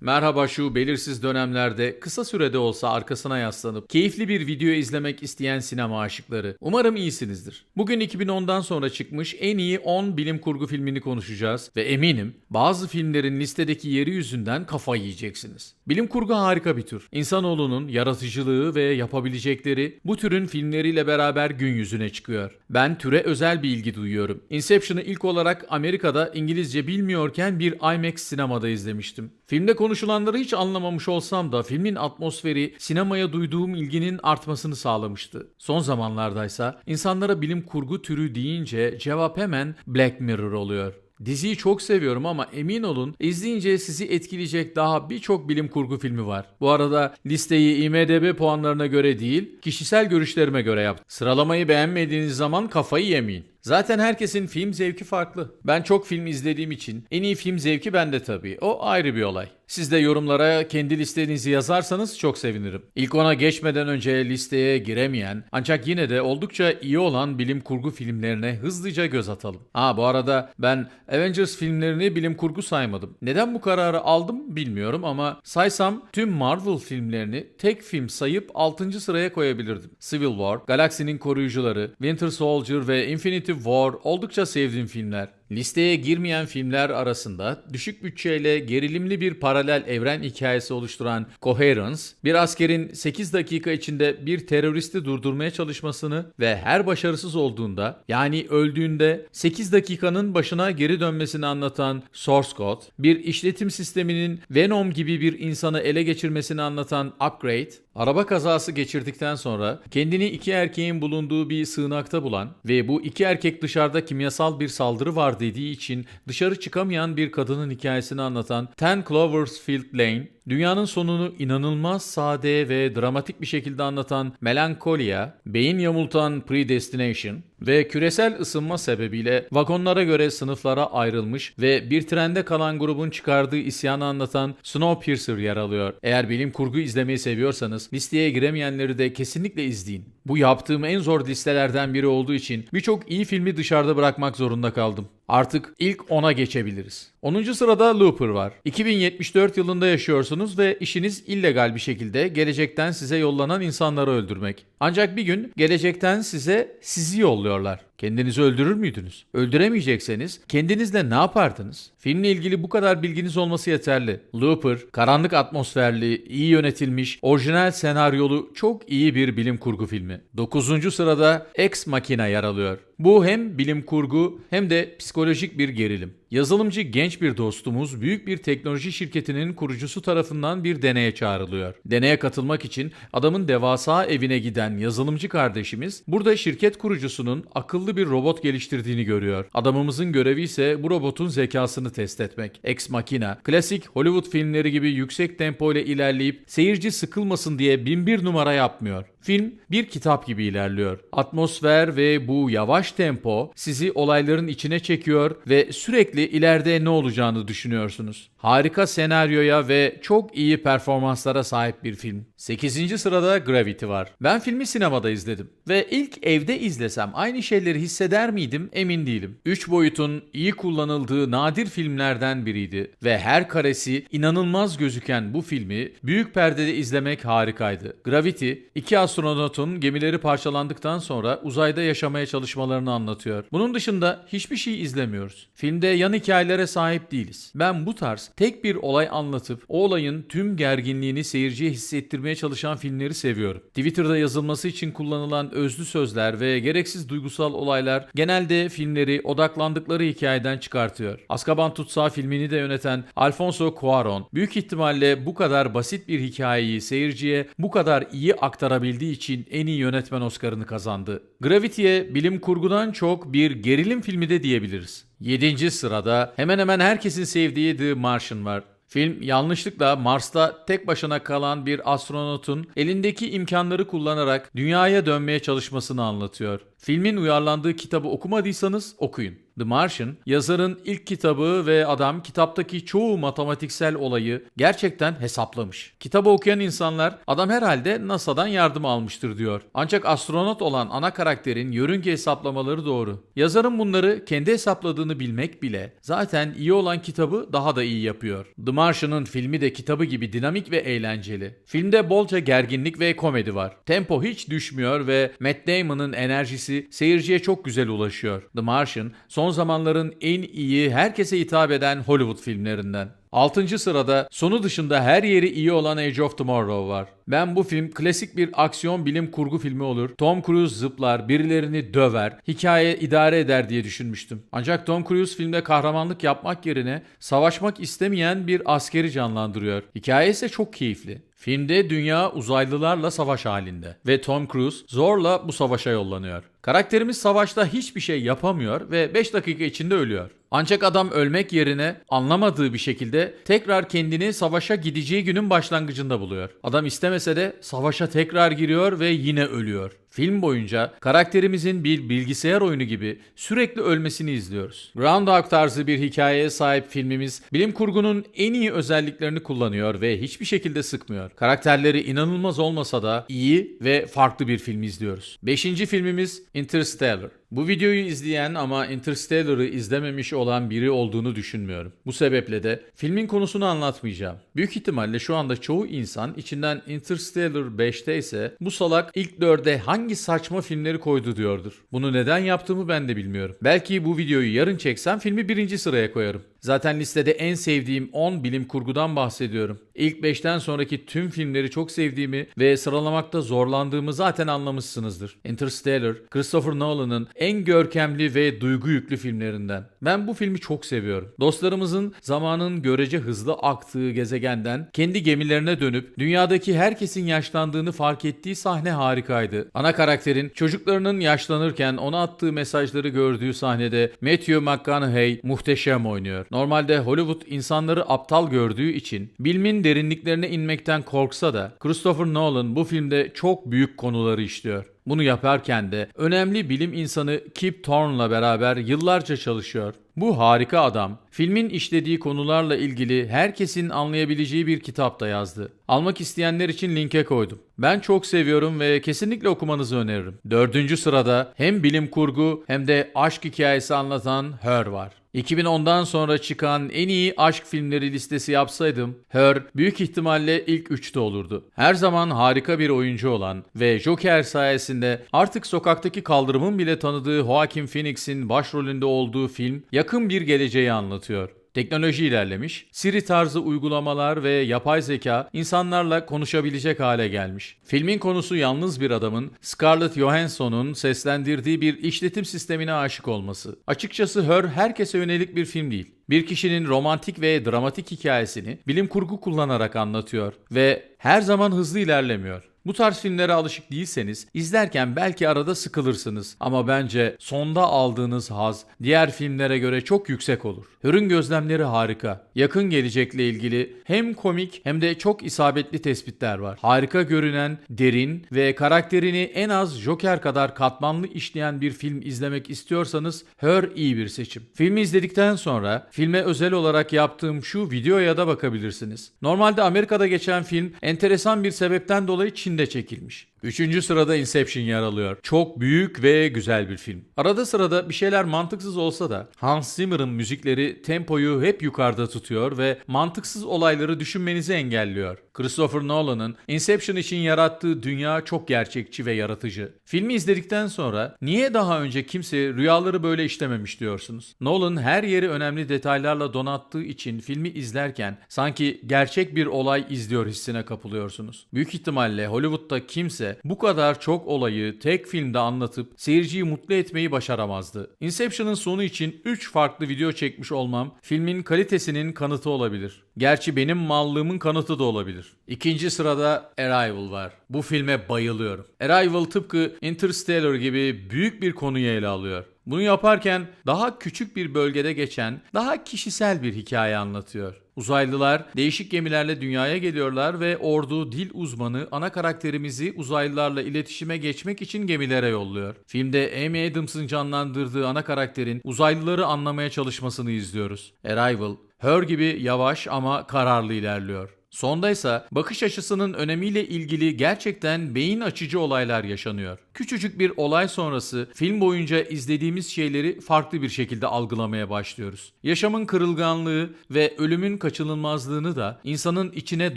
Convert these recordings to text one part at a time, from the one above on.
Merhaba şu belirsiz dönemlerde kısa sürede olsa arkasına yaslanıp keyifli bir video izlemek isteyen sinema aşıkları. Umarım iyisinizdir. Bugün 2010'dan sonra çıkmış en iyi 10 bilim kurgu filmini konuşacağız ve eminim bazı filmlerin listedeki yeri yüzünden kafa yiyeceksiniz. Bilim kurgu harika bir tür. İnsanoğlunun yaratıcılığı ve yapabilecekleri bu türün filmleriyle beraber gün yüzüne çıkıyor. Ben türe özel bir ilgi duyuyorum. Inception'ı ilk olarak Amerika'da İngilizce bilmiyorken bir IMAX sinemada izlemiştim. Filmde konuşulanları hiç anlamamış olsam da filmin atmosferi sinemaya duyduğum ilginin artmasını sağlamıştı. Son zamanlardaysa insanlara bilim kurgu türü deyince cevap hemen Black Mirror oluyor. Diziyi çok seviyorum ama emin olun izleyince sizi etkileyecek daha birçok bilim kurgu filmi var. Bu arada listeyi IMDB puanlarına göre değil, kişisel görüşlerime göre yaptım. Sıralamayı beğenmediğiniz zaman kafayı yemeyin. Zaten herkesin film zevki farklı. Ben çok film izlediğim için en iyi film zevki bende tabii. O ayrı bir olay. Siz de yorumlara kendi listenizi yazarsanız çok sevinirim. İlk ona geçmeden önce listeye giremeyen ancak yine de oldukça iyi olan bilim kurgu filmlerine hızlıca göz atalım. Ha bu arada ben Avengers filmlerini bilim kurgu saymadım. Neden bu kararı aldım bilmiyorum ama saysam tüm Marvel filmlerini tek film sayıp 6. sıraya koyabilirdim. Civil War, Galaksinin Koruyucuları, Winter Soldier ve Infinity War oldukça sevdiğim filmler. Listeye girmeyen filmler arasında düşük bütçeyle gerilimli bir paralel evren hikayesi oluşturan Coherence, bir askerin 8 dakika içinde bir teröristi durdurmaya çalışmasını ve her başarısız olduğunda yani öldüğünde 8 dakikanın başına geri dönmesini anlatan Source Code, bir işletim sisteminin Venom gibi bir insanı ele geçirmesini anlatan Upgrade, araba kazası geçirdikten sonra kendini iki erkeğin bulunduğu bir sığınakta bulan ve bu iki erkek dışarıda kimyasal bir saldırı dediği için dışarı çıkamayan bir kadının hikayesini anlatan Ten Cloverfield Lane, dünyanın sonunu inanılmaz sade ve dramatik bir şekilde anlatan Melancholia, beyin yamultan Predestination ve küresel ısınma sebebiyle vagonlara göre sınıflara ayrılmış ve bir trende kalan grubun çıkardığı isyanı anlatan Snowpiercer yer alıyor. Eğer bilim kurgu izlemeyi seviyorsanız listeye giremeyenleri de kesinlikle izleyin. Bu yaptığım en zor listelerden biri olduğu için birçok iyi filmi dışarıda bırakmak zorunda kaldım. Artık ilk 10'a geçebiliriz. 10. sırada Looper var. 2074 yılında yaşıyorsunuz ve işiniz illegal bir şekilde gelecekten size yollanan insanları öldürmek. Ancak bir gün gelecekten size sizi yolluyorlar. Kendinizi öldürür müydünüz? Öldüremeyecekseniz kendinizle ne yapardınız? Filmle ilgili bu kadar bilginiz olması yeterli. Looper, karanlık atmosferli, iyi yönetilmiş, orijinal senaryolu çok iyi bir bilim kurgu filmi. 9. sırada Ex Machina yer alıyor. Bu hem bilim kurgu hem de psikolojik bir gerilim. Yazılımcı genç bir dostumuz büyük bir teknoloji şirketinin kurucusu tarafından bir deneye çağrılıyor. Deneye katılmak için adamın devasa evine giden yazılımcı kardeşimiz burada şirket kurucusunun akıllı bir robot geliştirdiğini görüyor. Adamımızın görevi ise bu robotun zekasını test etmek. Ex Machina, klasik Hollywood filmleri gibi yüksek tempo ile ilerleyip seyirci sıkılmasın diye binbir numara yapmıyor. Film bir kitap gibi ilerliyor. Atmosfer ve bu yavaş tempo sizi olayların içine çekiyor ve sürekli ileride ne olacağını düşünüyorsunuz. Harika senaryoya ve çok iyi performanslara sahip bir film. 8. sırada Gravity var. Ben filmi sinemada izledim ve ilk evde izlesem aynı şeyleri hisseder miydim emin değilim. 3 boyutun iyi kullanıldığı nadir filmlerden biriydi ve her karesi inanılmaz gözüken bu filmi büyük perdede izlemek harikaydı. Gravity, iki astronotun gemileri parçalandıktan sonra uzayda yaşamaya çalışmalarını anlatıyor. Bunun dışında hiçbir şey izlemiyoruz. Filmde yan hikayelere sahip değiliz. Ben bu tarz tek bir olay anlatıp o olayın tüm gerginliğini seyirciye hissettirmeye çalışan filmleri seviyorum. Twitter'da yazılması için kullanılan özlü sözler ve gereksiz duygusal olaylar genelde filmleri odaklandıkları hikayeden çıkartıyor. Azkaban Tutsağı filmini de yöneten Alfonso Cuarón büyük ihtimalle bu kadar basit bir hikayeyi seyirciye bu kadar iyi aktarabildiği için en iyi yönetmen Oscar'ını kazandı. Gravity'ye bilim kurgudan çok bir gerilim filmi de diyebiliriz. 7. sırada hemen hemen herkesin sevdiği The Martian var. Film yanlışlıkla Mars'ta tek başına kalan bir astronotun elindeki imkanları kullanarak dünyaya dönmeye çalışmasını anlatıyor. Filmin uyarlandığı kitabı okumadıysanız okuyun. The Martian, yazarın ilk kitabı ve adam kitaptaki çoğu matematiksel olayı gerçekten hesaplamış. Kitabı okuyan insanlar adam herhalde NASA'dan yardım almıştır diyor. Ancak astronot olan ana karakterin yörünge hesaplamaları doğru. Yazarın bunları kendi hesapladığını bilmek bile zaten iyi olan kitabı daha da iyi yapıyor. The Martian'ın filmi de kitabı gibi dinamik ve eğlenceli. Filmde bolca gerginlik ve komedi var. Tempo hiç düşmüyor ve Matt Damon'ın enerjisi seyirciye çok güzel ulaşıyor. The Martian son zamanların en iyi herkese hitap eden Hollywood filmlerinden. 6. sırada sonu dışında her yeri iyi olan Age of Tomorrow var. Ben bu film klasik bir aksiyon bilim kurgu filmi olur. Tom Cruise zıplar, birilerini döver, hikaye idare eder diye düşünmüştüm. Ancak Tom Cruise filmde kahramanlık yapmak yerine savaşmak istemeyen bir askeri canlandırıyor. Hikaye ise çok keyifli. Filmde dünya uzaylılarla savaş halinde ve Tom Cruise zorla bu savaşa yollanıyor. Karakterimiz savaşta hiçbir şey yapamıyor ve 5 dakika içinde ölüyor. Ancak adam ölmek yerine anlamadığı bir şekilde tekrar kendini savaşa gideceği günün başlangıcında buluyor. Adam istemese de savaşa tekrar giriyor ve yine ölüyor. Film boyunca karakterimizin bir bilgisayar oyunu gibi sürekli ölmesini izliyoruz. Groundhog tarzı bir hikayeye sahip filmimiz bilim kurgunun en iyi özelliklerini kullanıyor ve hiçbir şekilde sıkmıyor. Karakterleri inanılmaz olmasa da iyi ve farklı bir film izliyoruz. Beşinci filmimiz Interstellar. Bu videoyu izleyen ama Interstellar'ı izlememiş olan biri olduğunu düşünmüyorum. Bu sebeple de filmin konusunu anlatmayacağım. Büyük ihtimalle şu anda çoğu insan içinden Interstellar 5'te ise bu salak ilk 4'e hangi saçma filmleri koydu diyordur. Bunu neden yaptığımı ben de bilmiyorum. Belki bu videoyu yarın çeksem filmi birinci sıraya koyarım. Zaten listede en sevdiğim 10 bilim kurgudan bahsediyorum. İlk 5'ten sonraki tüm filmleri çok sevdiğimi ve sıralamakta zorlandığımı zaten anlamışsınızdır. Interstellar, Christopher Nolan'ın en görkemli ve duygu yüklü filmlerinden. Ben bu filmi çok seviyorum. Dostlarımızın zamanın görece hızlı aktığı gezegenden kendi gemilerine dönüp dünyadaki herkesin yaşlandığını fark ettiği sahne harikaydı. Ana karakterin çocuklarının yaşlanırken ona attığı mesajları gördüğü sahnede Matthew McConaughey muhteşem oynuyor. Normalde Hollywood insanları aptal gördüğü için bilmin derinliklerine inmekten korksa da Christopher Nolan bu filmde çok büyük konuları işliyor. Bunu yaparken de önemli bilim insanı Kip Thorne'la beraber yıllarca çalışıyor. Bu harika adam filmin işlediği konularla ilgili herkesin anlayabileceği bir kitap da yazdı. Almak isteyenler için linke koydum. Ben çok seviyorum ve kesinlikle okumanızı öneririm. Dördüncü sırada hem bilim kurgu hem de aşk hikayesi anlatan Her var. 2010'dan sonra çıkan en iyi aşk filmleri listesi yapsaydım Her büyük ihtimalle ilk 3'te olurdu. Her zaman harika bir oyuncu olan ve Joker sayesinde artık sokaktaki kaldırımın bile tanıdığı Joaquin Phoenix'in başrolünde olduğu film yakın bir geleceği anlatıyor. Teknoloji ilerlemiş, Siri tarzı uygulamalar ve yapay zeka insanlarla konuşabilecek hale gelmiş. Filmin konusu yalnız bir adamın Scarlett Johansson'un seslendirdiği bir işletim sistemine aşık olması. Açıkçası Her herkese yönelik bir film değil. Bir kişinin romantik ve dramatik hikayesini bilim kurgu kullanarak anlatıyor ve her zaman hızlı ilerlemiyor. Bu tarz filmlere alışık değilseniz izlerken belki arada sıkılırsınız ama bence sonda aldığınız haz diğer filmlere göre çok yüksek olur. Hör'ün gözlemleri harika. Yakın gelecekle ilgili hem komik hem de çok isabetli tespitler var. Harika görünen, derin ve karakterini en az Joker kadar katmanlı işleyen bir film izlemek istiyorsanız Her iyi bir seçim. Filmi izledikten sonra filme özel olarak yaptığım şu videoya da bakabilirsiniz. Normalde Amerika'da geçen film enteresan bir sebepten dolayı Çin'de çekilmiş. Üçüncü sırada Inception yer alıyor. Çok büyük ve güzel bir film. Arada sırada bir şeyler mantıksız olsa da Hans Zimmer'ın müzikleri tempoyu hep yukarıda tutuyor ve mantıksız olayları düşünmenizi engelliyor. Christopher Nolan'ın Inception için yarattığı dünya çok gerçekçi ve yaratıcı. Filmi izledikten sonra niye daha önce kimse rüyaları böyle işlememiş diyorsunuz? Nolan her yeri önemli detaylarla donattığı için filmi izlerken sanki gerçek bir olay izliyor hissine kapılıyorsunuz. Büyük ihtimalle Hollywood'da kimse bu kadar çok olayı tek filmde anlatıp seyirciyi mutlu etmeyi başaramazdı. Inception'ın sonu için 3 farklı video çekmiş olmam filmin kalitesinin kanıtı olabilir. Gerçi benim mallığımın kanıtı da olabilir. İkinci sırada Arrival var. Bu filme bayılıyorum. Arrival tıpkı Interstellar gibi büyük bir konuyu ele alıyor. Bunu yaparken daha küçük bir bölgede geçen, daha kişisel bir hikaye anlatıyor. Uzaylılar değişik gemilerle dünyaya geliyorlar ve ordu dil uzmanı ana karakterimizi uzaylılarla iletişime geçmek için gemilere yolluyor. Filmde Amy Adams'ın canlandırdığı ana karakterin uzaylıları anlamaya çalışmasını izliyoruz. Arrival, Her gibi yavaş ama kararlı ilerliyor. Sonda ise bakış açısının önemiyle ilgili gerçekten beyin açıcı olaylar yaşanıyor. Küçücük bir olay sonrası film boyunca izlediğimiz şeyleri farklı bir şekilde algılamaya başlıyoruz. Yaşamın kırılganlığı ve ölümün kaçınılmazlığını da insanın içine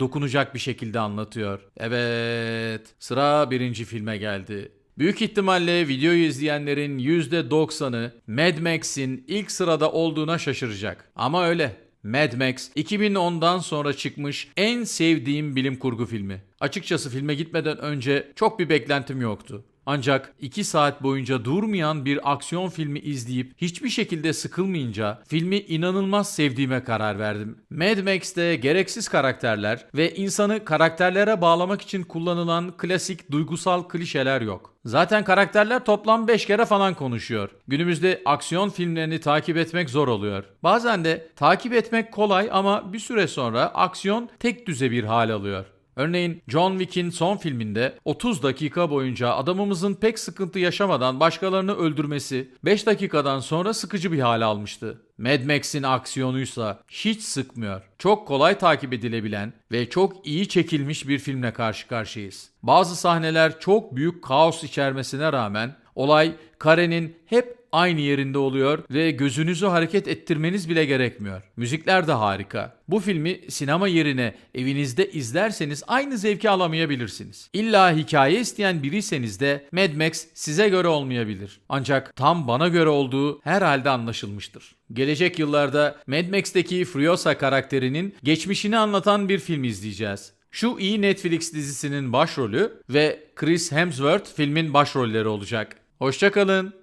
dokunacak bir şekilde anlatıyor. Evet, sıra birinci filme geldi. Büyük ihtimalle videoyu izleyenlerin %90'ı Mad Max'in ilk sırada olduğuna şaşıracak. Ama öyle. Mad Max 2010'dan sonra çıkmış en sevdiğim bilim kurgu filmi. Açıkçası filme gitmeden önce çok bir beklentim yoktu. Ancak 2 saat boyunca durmayan bir aksiyon filmi izleyip hiçbir şekilde sıkılmayınca filmi inanılmaz sevdiğime karar verdim. Mad Max'te gereksiz karakterler ve insanı karakterlere bağlamak için kullanılan klasik duygusal klişeler yok. Zaten karakterler toplam 5 kere falan konuşuyor. Günümüzde aksiyon filmlerini takip etmek zor oluyor. Bazen de takip etmek kolay ama bir süre sonra aksiyon tek düze bir hal alıyor. Örneğin John Wick'in son filminde 30 dakika boyunca adamımızın pek sıkıntı yaşamadan başkalarını öldürmesi 5 dakikadan sonra sıkıcı bir hale almıştı. Mad Max'in aksiyonuysa hiç sıkmıyor. Çok kolay takip edilebilen ve çok iyi çekilmiş bir filmle karşı karşıyayız. Bazı sahneler çok büyük kaos içermesine rağmen olay karenin hep aynı yerinde oluyor ve gözünüzü hareket ettirmeniz bile gerekmiyor. Müzikler de harika. Bu filmi sinema yerine evinizde izlerseniz aynı zevki alamayabilirsiniz. İlla hikaye isteyen biriyseniz de Mad Max size göre olmayabilir. Ancak tam bana göre olduğu herhalde anlaşılmıştır. Gelecek yıllarda Mad Max'teki Furiosa karakterinin geçmişini anlatan bir film izleyeceğiz. Şu iyi Netflix dizisinin başrolü ve Chris Hemsworth filmin başrolleri olacak. Hoşçakalın.